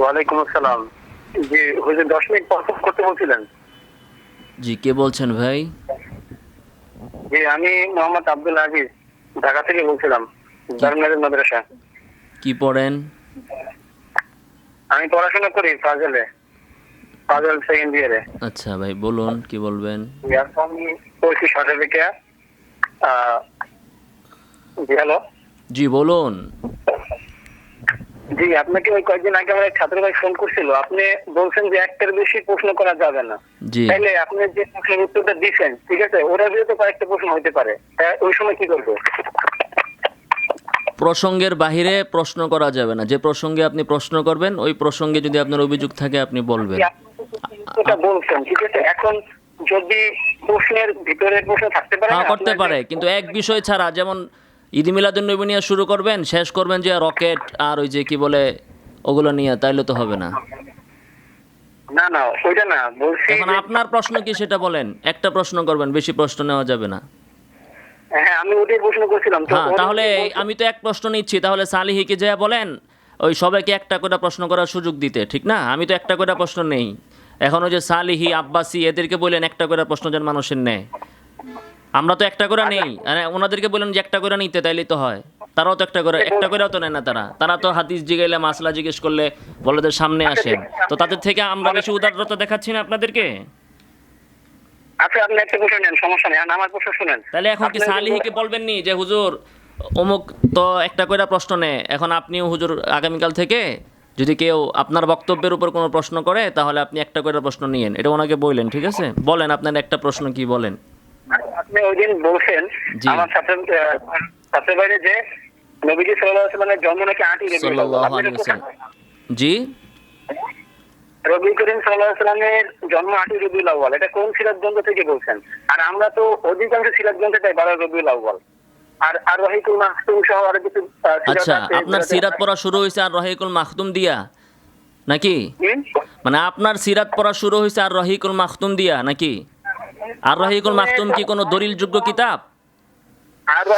ওয়ালাইকুম আসসালাম। জি হুজুর দশ মিনিট পর করতে বলছিলেন। জি কে বলছেন ভাই? জি আমি মোহাম্মদ আব্দুল আজিজ ঢাকা থেকে বলছিলাম দারুনাজের মাদ্রাসা। কি পড়েন? আমি পড়াশোনা করি ফাজলে ফাজল সেকেন্ড ইয়ারে। আচ্ছা ভাই বলুন কি বলবেন? এখন পড়ছি সার্টিফিকেট জি হ্যালো। জি বলুন। জি আপনাকে ওই কয়েকদিন আগে আমার এক ছাত্র ভাই ফোন করছিল। আপনি বলছেন যে একটার বেশি প্রশ্ন করা যাবে না। তাইলে আপনি যে প্রশ্নের উত্তরটা দিচ্ছেন ঠিক আছে? ওরা বিরুদ্ধে কয়েকটা প্রশ্ন হতে পারে ওই সময় কি করব? প্রসঙ্গের বাহিরে প্রশ্ন করা যাবে না। যে প্রসঙ্গে আপনি প্রশ্ন করবেন ওই প্রসঙ্গে যদি আপনার অভিযোগ থাকে আপনি বলবেন। বলছেন ঠিক আছে? এখন যদি প্রশ্নের ভিতরে প্রশ্ন থাকতে পারে হ্যাঁ করতে পারে কিন্তু এক বিষয় ছাড়া যেমন ঈদ মিলাদুন নবী নিয়ে শুরু করবেন শেষ করবেন যে রকেট আর ওই যে কি বলে ওগুলো নিয়ে তাইলে তো হবে না। না না ওইটা না বলছি এখন আপনার প্রশ্ন কি সেটা বলেন একটা প্রশ্ন করবেন বেশি প্রশ্ন নেওয়া যাবে না। হ্যাঁ আমি ওটাই প্রশ্ন করছিলাম তো হ্যাঁ তাহলে আমি তো এক প্রশ্ন নিচ্ছি তাহলে সালিহিকে যা বলেন? ওই সবাইকে একটা করে প্রশ্ন করার সুযোগ দিতে ঠিক না? আমি তো একটা করে প্রশ্ন নেই। এখন ওই যে সালিহি আব্বাসি এদেরকে বললেন একটা করে প্রশ্ন যেন মানুষের নেয়। আমরা তো একটা করে নেই। মানে ওনাদেরকে বলেন যে একটা করে নিতে তাইলে তো হয়। তারাও তো একটা করে একটা করেও তো নেয় না তারা। তারা তো হাদিস জিগাইলে মাসলা জিজ্ঞেস করলে বলদের সামনে আসেন। তো তাদের থেকে আমরা বেশি উদারতা দেখাচ্ছি না আপনাদেরকে? আচ্ছা আপনি একটা প্রশ্ন নেন সমস্যা নেই। আমার প্রশ্ন শুনেন। তাহলে এখন কি সালিহিকে বলবেন নি যে হুজুর অমুক তো একটা করে প্রশ্ন নেয়। এখন আপনিও হুজুর আগামীকাল থেকে যদি কেউ আপনার বক্তব্যের উপর কোনো প্রশ্ন করে তাহলে আপনি একটা করে প্রশ্ন নিয়েন। এটা ওনাকে বললেন ঠিক আছে? বলেন আপনার একটা প্রশ্ন কি বলেন? আপনি ওই দিন বলছেন আমার আহ, ছাত্রের বাইরে যে নবীজি সাল্লাহ সাল্লামের জন্ম নাকি আটই রবিউল সাল্লাল্লাহু আলাইহি। জি। রবি করিম সাল্লাহ সাল্লামের জন্ম আটই রবিউল আউ্বাল এটা কোন সিরাজ গ্রন্থ থেকে বলছেন? আর আমরা তো অধিকাংশ সিরাজ গ্রন্থে বারো রবিউল আউ্বাল আর আর রহিকুল মাহতুম সহ আরও কিছু আচ্ছা আপনার সিরাত পড়া শুরু হয়েছে আর রহিকুল মাখতুম দিয়া নাকি? মানে আপনার সিরাত পড়া শুরু হয়েছে আর রহিকুল মাখতুম দিয়া নাকি? আর রহিকুল কি কোনো দলিলযোগ্য কিতাব?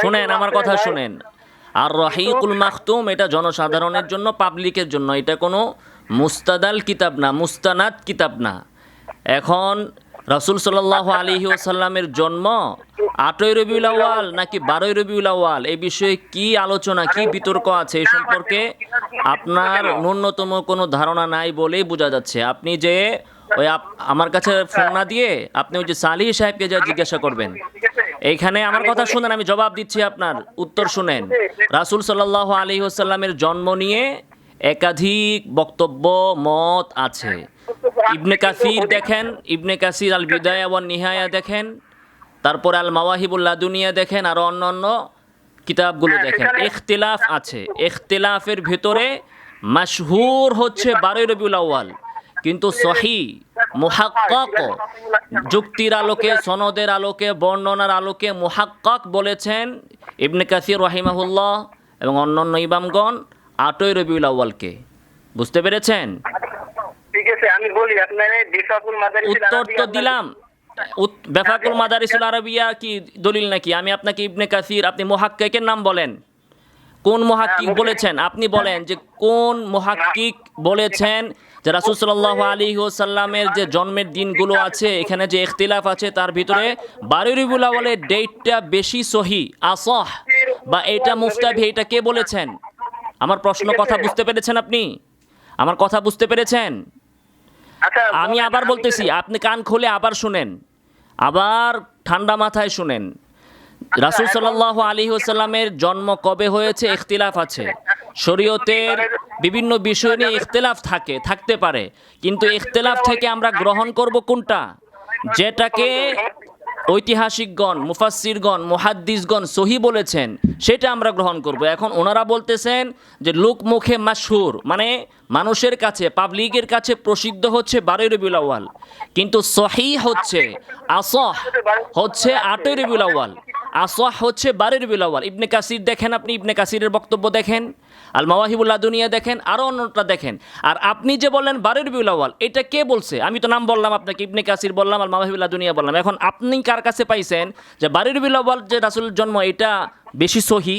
শুনেন, আমার কথা শুনেন। আর রহিকুল মাখতুম এটা জনসাধারণের জন্য, পাবলিকের জন্য। এটা কোনো মুস্তাদাল কিতাব না, মুস্তানাদ কিতাব না। এখন রাসূল সাল্লাহ আলী ওসাল্লামের জন্ম আটই রবিউল আউয়াল নাকি বারোই রবিউল আউয়াল? এই বিষয়ে কি আলোচনা, কি বিতর্ক আছে এই সম্পর্কে? আপনার ন্যূনতম কোনো ধারণা নাই বলেই বোঝা যাচ্ছে। আপনি যে ওই আমার কাছে ফোন না দিয়ে আপনি ওই যে সালিহ সাহেবকে যা জিজ্ঞাসা করবেন। এইখানে আমার কথা শুনেন আমি জবাব দিচ্ছি আপনার। উত্তর শুনেন। রাসূল সাল্লাহ আলী ওসাল্লামের জন্ম নিয়ে একাধিক বক্তব্য মত আছে। ইবনে কাসির দেখেন ইবনে কাসির আল বিদায়া নিহায়া দেখেন তারপর আল মাওয়াহিবুল দুনিয়া দেখেন আরও অন্য কিতাবগুলো হ্যাঁ, দেখেন। ইখতিলাফ আছে। ইখতিলাফের ভেতরে মাশহুর হচ্ছে বারোই রবিউল আউয়াল। কিন্তু সহি মুহাক্কাক। যুক্তির আলোকে সনদের আলোকে বর্ণনার আলোকে মুহাক্কাক বলেছেন ইবনে কাসির রহিমাহুল্লাহ এবং অন্যান্য ইমামগণ আটই রবিউল আউয়ালকে। বুঝতে পেরেছেন? উত্তর তো দিলাম। বেফাকুল মাদারিসুল আরবিয়া কি দলিল নাকি? আমি আপনাকে ইবনে কাসির আপনি মুহাক্কিকের নাম বলেন। কোন মুহাক্কিক হ্যাঁ, বলেছেন? আপনি বলেন যে কোন মুহাক্কিক বলেছেন যে রাসূল সাল্লাল্লাহু আলাইহি ওয়াসাল্লামের যে জন্মের দিনগুলো আছে এখানে যে ইখতিলাফ আছে তার ভিতরে বারোই রবিউল ডেটটা বেশি সহি আসহ বা এটা মুস্তাবি এটা কে বলেছেন? আমার প্রশ্ন কথা বুঝতে পেরেছেন আপনি? আমার কথা বুঝতে পেরেছেন? আচ্ছা আমি আবার বলতেছি আপনি কান খুলে আবার শুনেন। আবার ঠান্ডা মাথায় শুনেন। রাসূল সাল্লাহ আলী ওসাল্লামের জন্ম কবে হয়েছে? ইখতিলাফ আছে। শরীয়তের বিভিন্ন বিষয় নিয়ে ইখতিলাফ থাকে, থাকতে পারে। কিন্তু ইখতিলাফ থেকে আমরা গ্রহণ করব কোনটা? যেটাকে ঐতিহাসিকগণ, মুফাসসিরগণ, মুহাদ্দিসগণ সহি বলেছেন, সেটা আমরা গ্রহণ করব। এখন ওনারা বলতেছেন যে লোক মুখে মাসহুর মানে মানুষের কাছে, পাবলিকের কাছে প্রসিদ্ধ হচ্ছে বারোই রবিউল আউয়াল। কিন্তু সহি হচ্ছে, আসহ হচ্ছে আটই রবিউল আউয়াল। আসহ হচ্ছে বারোই রবিউল আউয়াল। ইবনে কাসির দেখেন আপনি ইবনে কাসিরের বক্তব্য দেখেন আল মাওয়াহিবুল্লাহ দুনিয়া দেখেন আরও অন্যটা দেখেন। আর আপনি যে বললেন বারোই রবিউল আউয়াল এটা কে বলছে? আমি তো নাম বললাম আপনাকে ইবনে কাসির বললাম আল মাওয়াহিবুল্লাহ দুনিয়া বললাম। এখন আপনি কার কাছে পাইছেন যে বারোই রবিউল আউয়াল যে রাসূলের জন্ম এটা বেশি সহি?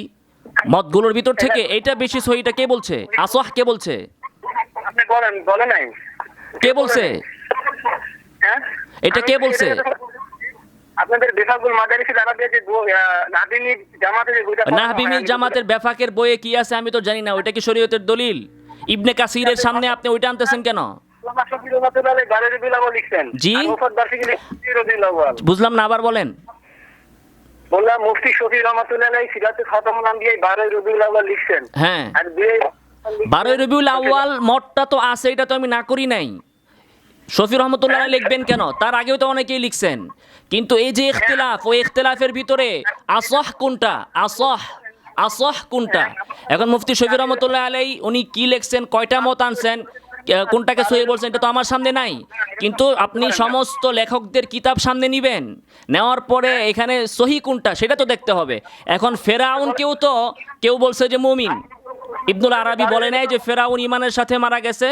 মতগুলোর ভিতর থেকে এটা বেশি সহিটা কে বলছে? আসহ কে বলছে? আপনি বলেন বলে নাই। কে বলছে? এটা কে বলছে? আপনাদের বেফাকুল যে জামাতের বেফাকের বইয়ে কি আছে আমি তো জানি না ওইটা কি শরীয়তের দলিল? ইবনে কাসিরের সামনে আপনি ওইটা আনতেছেন কেন? আউয়াল লিখছেন। জি? বুঝলাম না আবার বলেন। বললাম মুফতি শফি রহমাতুল্লাহ রবিউল আউয়াল লিখছেন। হ্যাঁ। আর বারোই রবিউল আউয়াল মতটা তো আছে এটা তো আমি না করি নাই। শফি রহমতুল্লাহ লিখবেন কেন? তার আগেও তো অনেকেই লিখছেন। কিন্তু এই যে ইখতিলাফ, ওই ইখতিলাফের ভিতরে আসহ কোনটা? আসহ আসহ কোনটা? এখন মুফতি শফি রহমতুল্লাহ আলাই উনি কি লিখছেন, কয়টা মত আনছেন কোনটাকে সহি বলছেন, এটা তো আমার সামনে নাই। কিন্তু আপনি সমস্ত লেখকদের কিতাব সামনে নিবেন। নেওয়ার পরে এখানে সহি কোনটা, সেটা তো দেখতে হবে। এখন ফেরাউন কেউ তো কেউ বলছে যে মুমিন। ইবনুল আরবি বলে নাই যে ফেরাউন ইমানের সাথে মারা গেছে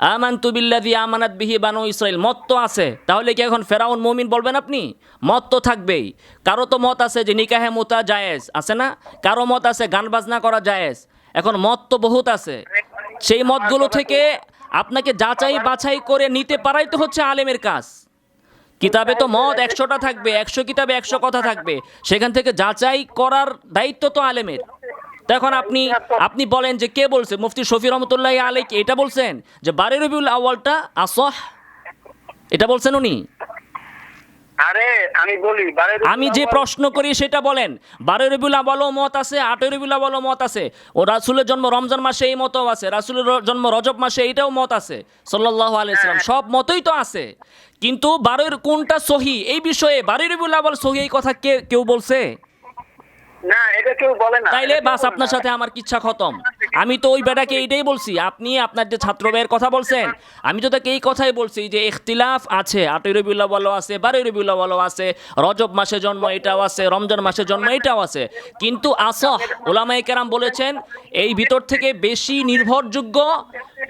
আমানতু বিল্লাযী আমানাত বিহি বানু ইসরাইল মত তো আছে, তাহলে কি এখন ফেরাউন মুমিন বলবেন আপনি? মত তো থাকবেই। কারও তো মত আছে যে নিকাহে মোতা জায়েজ, আছে না? কারও মত আছে গান বাজনা করা জায়েজ। এখন মত তো বহুত আছে। সেই মতগুলো থেকে আপনাকে যাচাই বাছাই করে নিতে পারাই তো হচ্ছে আলেমের কাজ। কিতাবে তো মত একশোটা থাকবে, একশো কিতাবে একশো কথা থাকবে। সেখান থেকে যাচাই করার দায়িত্ব তো আলেমের। তো এখন আপনি আপনি বলেন যে কে বলছে? মুফতি শফি রহমতুল্লাহ আলী কি এটা বলছেন? যে বারে রবিউল আওয়ালটা আসহ? এটা বলছেন উনি? আরে আমি বলি আমি যে প্রশ্ন করি সেটা বলেন। বারো রবিউল আওয়ালও মত আছে আটই রবিউল আওয়ালও মত আছে। ও রাসুলের জন্ম রমজান মাসে এই মতও আছে রাসুলের জন্ম রজব মাসে এইটাও মত আছে সাল্লাহ আলাইসালাম সব মতই তো আছে। কিন্তু বারোর কোনটা সহি? এই বিষয়ে বারোই রবিউল আওয়াল সহি এই কথা কে কেউ বলছে? না এটা কেউ বলে না। তাইলে বাস আপনার সাথে আমার কিচ্ছা খতম। আমি তো ওই বেটাকে এইটাই বলছি আপনি আপনার যে ছাত্র ভাইয়ের কথা বলছেন আমি তো তাকে এই কথাই বলছি যে ইখতিলাফ আছে আটই রবিউল্লাহ বলো আছে বারোই রবিউল্লাহ বলো আছে রজব মাসে জন্ম এটাও আছে রমজান মাসে জন্ম এটাও আছে। কিন্তু আসহ ওলামাই কেরাম বলেছেন এই ভিতর থেকে বেশি নির্ভরযোগ্য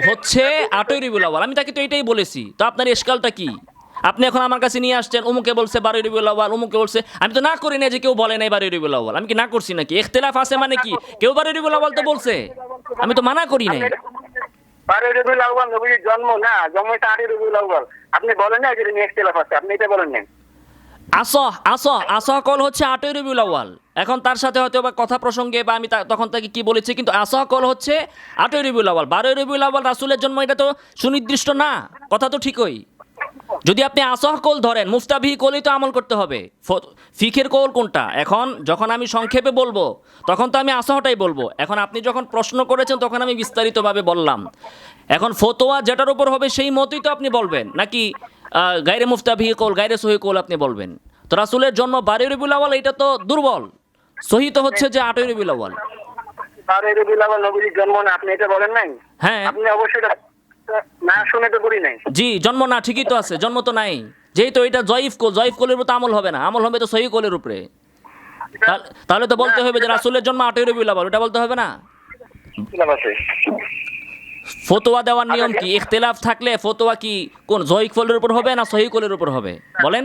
হচ্ছে আটই রবিউল আওয়াল আমি তাকে তো এটাই বলেছি। তো আপনার এসকালটা কি? আপনি এখন আমার কাছে নিয়ে আসছেন উমুকে বলছে বারোই রবিউল আওয়াল উমুকে বলছে আমি তো না করি না যে কেউ বলে নাই বারোই রবিউল আওয়াল আমি কি না করছি নাকি? ইখতিলাফ আছে মানে কি? কেউ বারোই রবিউল আওয়াল তো বলছে। আমি তো মানা করি নাই। বারো রবিউল আউয়াল নবীর জন্ম না জন্ম আটই রবিউল আউয়াল। আপনি বলেন না যে নেক্সট আছে আপনি এটা বলেন না আসহ আসহ আসহ কল হচ্ছে আটই রবিউল আওয়াল এখন তার সাথে হয়তো বা কথা প্রসঙ্গে বা আমি তখন তাকে কি বলেছি কিন্তু আসহ কল হচ্ছে আটই রবিউল আওয়াল বারোই রবিউল আওয়াল রাসুলের জন্ম এটা তো সুনির্দিষ্ট না। কথা তো ঠিকই। যদি আপনি আসহ কোল ধরেন মুফতাবিহি কলই তো আমল করতে হবে। ফিখের কোল কোনটা? এখন যখন আমি সংক্ষেপে বলব তখন তো আমি আসহটাই বলব। এখন আপনি যখন প্রশ্ন করেছেন তখন আমি বিস্তারিতভাবে বললাম। এখন ফতোয়া যেটার উপর হবে সেই মতই তো আপনি বলবেন। নাকি গাইরে মুফতাবিহি কোল গাইরে সহি কল আপনি বলবেন? তো রাসুলের জন্ম বারোই রবিউল আওয়াল এটা তো দুর্বল। সহি তো হচ্ছে যে আটই রবিউল আওয়াল বারো রবিউল আউয়াল নবীর জন্ম আপনি এটা বলেন নাই? হ্যাঁ। আপনি অবশ্যই না শুনে তো বলি নাই। জি জন্ম না ঠিকই তো আছে জন্ম তো নাই। যেহেতু এটা জয়ীফ কোল জয়ীফ কোলের উপর তো আমল হবে না আমল হবে তো সহি কোলের উপরে। তাহলে তো বলতে হবে যে রাসুলের জন্ম আটই রবিউল ওটা বলতে হবে না? ফতোয়া দেওয়ার নিয়ম কি? ইখতিলাফ থাকলে ফতোয়া কি কোন জয়ীফ কোলের উপর হবে না সহি কোলের উপর হবে? বলেন।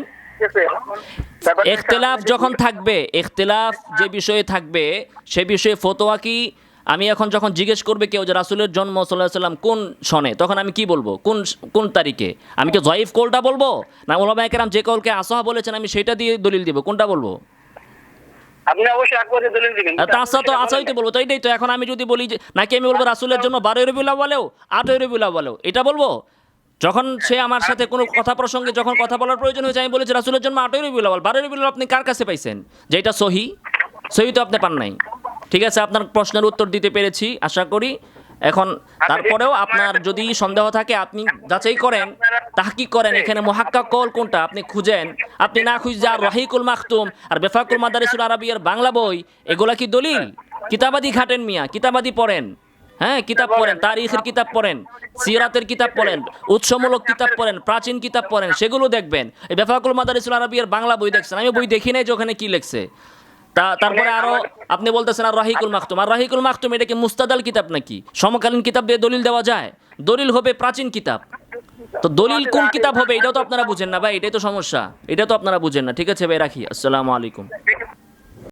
ইখতিলাফ যখন থাকবে ইখতিলাফ যে বিষয়ে থাকবে সে বিষয়ে ফতোয়া কি আমি এখন যখন জিজ্ঞেস করবে কেউ যে রাসুলের জন্ম সাল্লাহ সাল্লাম কোন সনে তখন আমি কি বলব? কোন কোন তারিখে? আমি কি জয়ীফ কলটা বলব? না ওলামা একরাম যে কলকে আসহা বলেছেন আমি সেটা দিয়ে দলিল দিব কোনটা বলব? আপনি অবশ্যই আকবরের দলিল দিবেন। তার তো আসাই তো বলব তো তো এখন আমি যদি বলি যে নাকি আমি বলব রাসুলের জন্য বারোই রবিউল্লাহ বলেও আটই রবিউল্লাহ বলেও এটা বলব? যখন সে আমার সাথে কোনো কথা প্রসঙ্গে যখন কথা বলার প্রয়োজন হয়েছে আমি বলেছি রাসুলের জন্য আটই রবিউল্লাহ বল বারোই রবিউল্লাহ আপনি কার কাছে পাইছেন? যে এটা সহি সহি তো আপনি পান নাই। ঠিক আছে আপনার প্রশ্নের উত্তর দিতে পেরেছি আশা করি। এখন তারপরেও আপনার যদি সন্দেহ থাকে আপনি যাচাই করেন তাহকি করেন এখানে মহাক্কা কল কোনটা আপনি খুঁজেন। আপনি না খুঁজে আর রহিকুল মাখতুম আর বেফাকুল মাদারিসুল আরবিয়ার বাংলা বই এগুলা কি দলিল? কিতাবাদি ঘাটেন মিয়া কিতাবাদি পড়েন। হ্যাঁ কিতাব পড়েন তারিখের কিতাব পড়েন সিরাতের কিতাব পড়েন উৎসমূলক কিতাব পড়েন প্রাচীন কিতাব পড়েন সেগুলো দেখবেন। এই বেফাকুল মাদারিসুল আরবিয়ার বাংলা বই দেখছেন আমি বই দেখি নাই যে ওখানে কি লেখছে। তা তারপরে আরও আপনি বলতেছেন আর রাহিকুল মাহতুম আর রাহিকুল মাহতুম এটা কি মুস্তাদাল কিতাব নাকি? সমকালীন কিতাব দিয়ে দলিল দেওয়া যায়? দলিল হবে প্রাচীন কিতাব। তো দলিল কোন কিতাব হবে এটাও তো আপনারা বুঝেন না ভাই এটাই তো সমস্যা। এটা তো আপনারা বুঝেন না। ঠিক আছে ভাই রাখি। আসসালামু আলাইকুম।